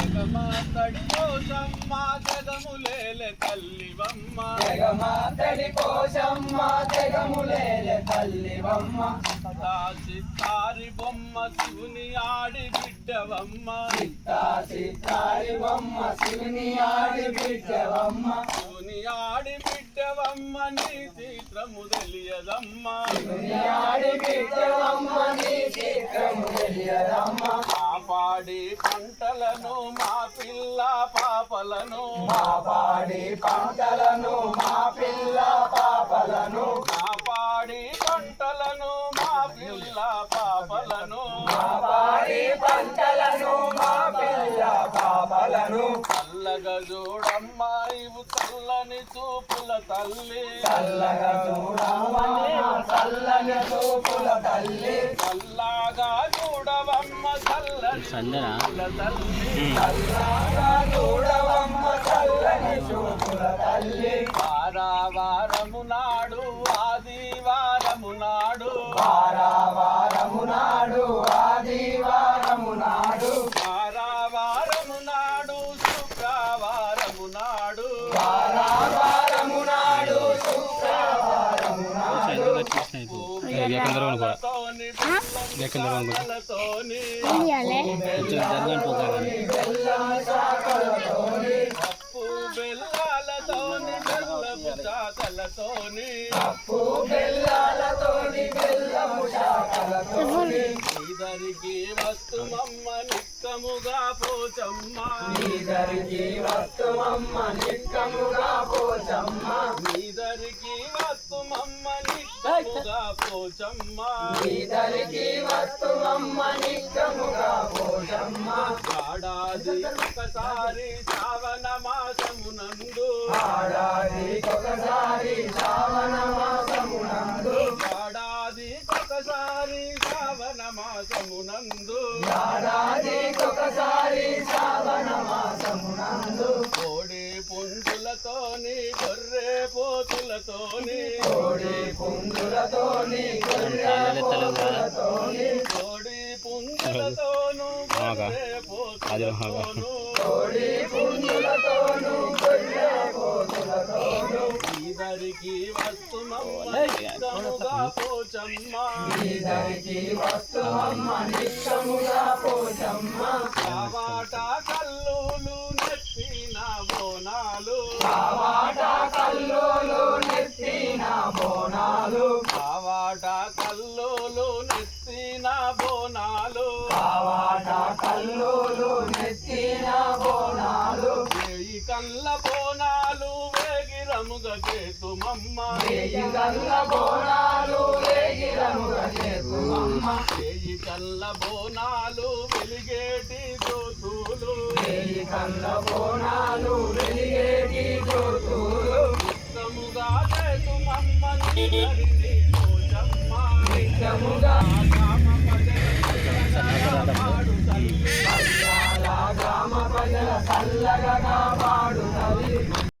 జగమాతడి కోసమ్మ జగములేలే తల్లివమ్మ జగమాతడి కోశమ్మ జగములేలే తల్లివమ్మ సదా చిత్తారి బొమ్మ శివుని ఆడి బిడ్డవమ్మ సితారి బొమ్మ శివుని ఆడి బిడ్డవమ్మ శివుని ఆడి బిడ్డవమ్మ నీ చిత్రము తెలియదమ్మ. శివుని ఆడి బిడ్డవమ్మ నీ కాపాడి పంటలను మా పిల్ల పాపలను. మా పాడి పంటలను మా పిల్ల పాపలను. కాపాడి పంటలను మా పిల్ల పాపలను. మా పాడి పంటలను మా పిల్ల పాపలను. చల్లగా చూడమ్మ ఇవు చల్లని చూపుల తల్లి. చల్లగా చూడమ్మ చల్లని చూపుల తల్లి. చూడవమ్మ చల్లని చూడవమ్మ చల్లని చూపుల తల్లి. వారావారము నాడు ఆదివారము నాడు. వారావారము నాడు ఆదివారము నాడు. వారావారము నాడు శుక్రవారము నాడు. వారావారము నాడు శుక్రవారము నాడు. బెల్లము శాఖలతోని ఇదరికి వస్తుమమ్మ నిక్కముగా పోచమ్మ. నిక్కముగా పోచమ్మ. నీదరికి వస్తుమమ్మ నిక్కముగా పోచమ్మ నీదరికి వస్తుమమ్మ నిక్కముగా పోచమ్మ ఏడాది ఒకసారి శ్రావణ మాసమునందు శ్రావణ మాసమునందు ఒకసారి శ్రావణ మాసమునందు కోడి పుంజులతోని గొర్రె పోతులతోని కోడి పుంజులతోని కోడి పుంజులతోను పోతులతోను కోడి పుంజులతోను గొర్రె పోతులతోను ఇదరికి నిక్కముగా పోచమ్మ. నీదరికి వస్తుమమ్మ నిక్కముగా పోచమ్మ. కావాట కల్లులు నెత్తిన బోనాలు. కావాట కావాట కల్లులు నెత్తిన బోనాలు. కావాట కల్లోలు నెత్తిన బోనాలు. వేయి కళ్ళ బోనాలు వేగిరముగ చేతుమమ్మ వేయి కల్ల బోనాలు వేగిరముగా చేతుమమ్మ వేయి కళ్ళ బోనాలు వెలిగేటి జ్యోతులు వేయి కల్ల బోనాలు వెలిగేటి జ్యోతులు నిత్తముగా చేతుమమ్మ చల్లగా